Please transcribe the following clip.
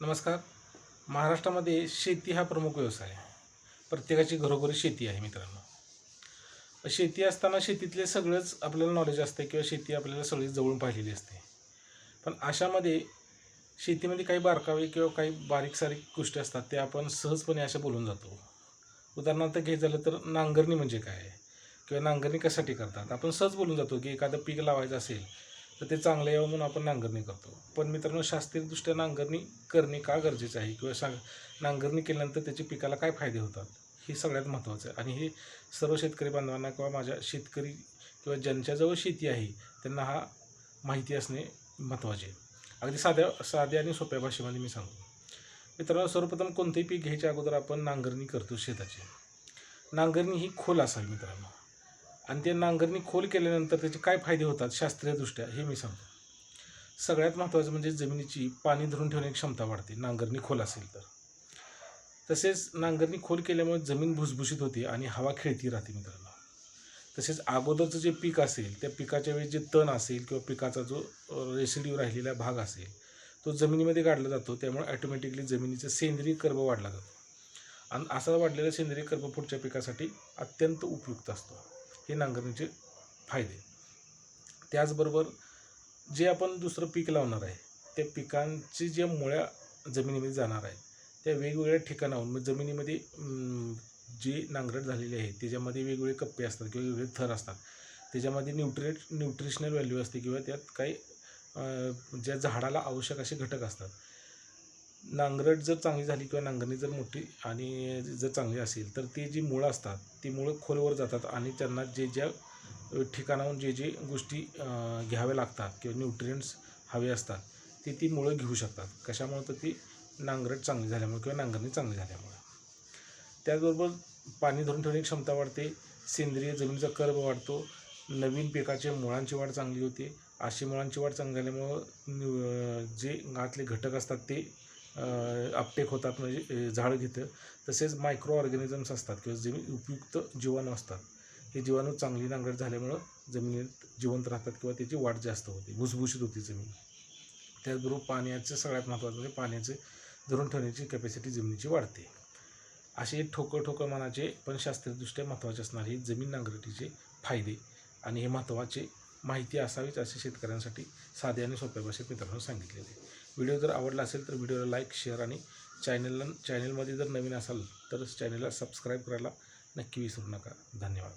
नमस्कार. महाराष्ट्रामध्ये शेती हा प्रमुख व्यवसाय आहे. प्रत्येकाची घरोघरी शेती आहे मित्रांनो. शेती असताना शेतीतले सगळंच आपल्याला नॉलेज असते किंवा शेती आपल्याला सगळी जवळून पाहिलेली असते. पण अशामध्ये शेतीमध्ये काही बारकावे किंवा काही बारीक सारीक गोष्टी असतात त्या आपण सहजपणे अशा बोलून जातो. उदाहरणार्थ घ्यायचं झालं तर नांगरणी म्हणजे काय? किंवा नांगरणी कशासाठी करतात? आपण सहज बोलून जातो की एखादं पीक लावायचं असेल तर ते चांगलं यावं म्हणून आपण नांगरणी करतो. पण मित्रांनो शास्त्रीयदृष्ट्या नांगरणी करणे का गरजेचं आहे? किंवा सांग नांगरणी केल्यानंतर त्याच्या पिकाला काय फायदे होतात? हे सगळ्यात महत्त्वाचं आहे. आणि हे सर्व शेतकरी बांधवांना किंवा माझ्या शेतकरी किंवा ज्यांच्याजवळ शेती आहे त्यांना हा माहिती असणे महत्त्वाचे आहे. अगदी साध्या साध्या आणि सोप्या भाषेमध्ये मी सांगतो. मित्रांनो सर्वप्रथम कोणतेही पीक घ्यायच्या अगोदर आपण नांगरणी करतो शेताची. नांगरणी ही खोल असावी मित्रांनो. आणि ते नांगरणी खोल केल्यानंतर त्याचे काय फायदे होतात शास्त्रीयदृष्ट्या हे मी सांगतो. सगळ्यात महत्त्वाचं म्हणजे जमिनीची पाणी धरून ठेवण्याची क्षमता वाढते. नांगरणी खोल असेल तर. तसेच नांगरणी खोल केल्यामुळे जमीन भुसभुशीत होते आणि हवा खेळती राहते मित्रांनो. तसेच अगोदरचं जे पीक असेल त्या पिकाच्या वेळी जे तण असेल किंवा पिकाचा जो रेसिड्यू राहिलेला भाग असेल तो जमिनीमध्ये काढला जातो. त्यामुळे ॲटोमॅटिकली जमिनीचं सेंद्रिय कर्ब वाढला जातो. आणि असा वाढलेला सेंद्रिय कर्ब पुढच्या पिकासाठी अत्यंत उपयुक्त असतो. हे नांगरणीचे फायदे. त्याचबरोबर जे आपण दुसरं पीक लावणार आहे त्या पिकांची ज्या मुळ्या जमिनीमध्ये जाणार आहेत त्या वेगवेगळ्या ठिकाणाहून मग जमिनीमध्ये जी नांगरट झालेली आहे त्याच्यामध्ये वेगवेगळे कप्पे असतात किंवा वेगवेगळे थर असतात. त्याच्यामध्ये न्यूट्रिएट न्यूट्रिशनल व्हॅल्यू असते किंवा त्यात काही ज्या झाडाला आवश्यक असे घटक असतात नांगरट जर चांगली झाली किंवा नांगरणी जर मोठी आणि जर चांगली असेल तर ती जी मुळं असतात ती मुळं खोलवर जातात आणि त्यांना जे ज्या ठिकाणाहून जे जे गोष्टी घ्याव्या लागतात किंवा न्यूट्रियंट्स हवे असतात ते ती मुळं घेऊ शकतात. कशामुळं? तर ती नांगरट चांगली झाल्यामुळे किंवा नांगरणी चांगली झाल्यामुळे. त्याचबरोबर पाणी धरून ठेवण्याची क्षमता वाढते सेंद्रिय जमिनीचा कर्ब वाढतो नवीन पिकाचे मुळांची वाढ चांगली होते अशी मुळांची वाढ चांगली झाल्यामुळं जे आतले घटक असतात ते अपटेक होतात म्हणजे झाड घेतं. तसेच मायक्रो ऑर्गॅनिझम्स असतात किंवा जमीन उपयुक्त जीवाणू असतात. हे जीवाणू चांगली नांगरट झाल्यामुळं जमिनीत जिवंत राहतात किंवा त्याची वाढ जास्त होते. भुसभुशीत होती जमीन. त्याचबरोबर पाण्याचं सगळ्यात महत्त्वाचं म्हणजे पाण्याचे धरून ठेवण्याची कॅपॅसिटी जमिनीची वाढते. असे ठोकं ठोकं मनाचे पण शास्त्रीयदृष्ट्या महत्त्वाचे असणारे हे जमीन नांगरटीचे फायदे आणि हे महत्त्वाचे माहिती असावीच असे शेतकऱ्यांसाठी साध्या आणि सोप्या भाषेत मित्रांनो सांगितलेले. व्हिडिओ जर आवडला असेल तर व्हिडिओला लाईक शेअर आणि चॅनलला चॅनलमध्ये जर नवीन असाल तर चॅनलला सबस्क्राईब करायला नक्की विसरू नका. धन्यवाद.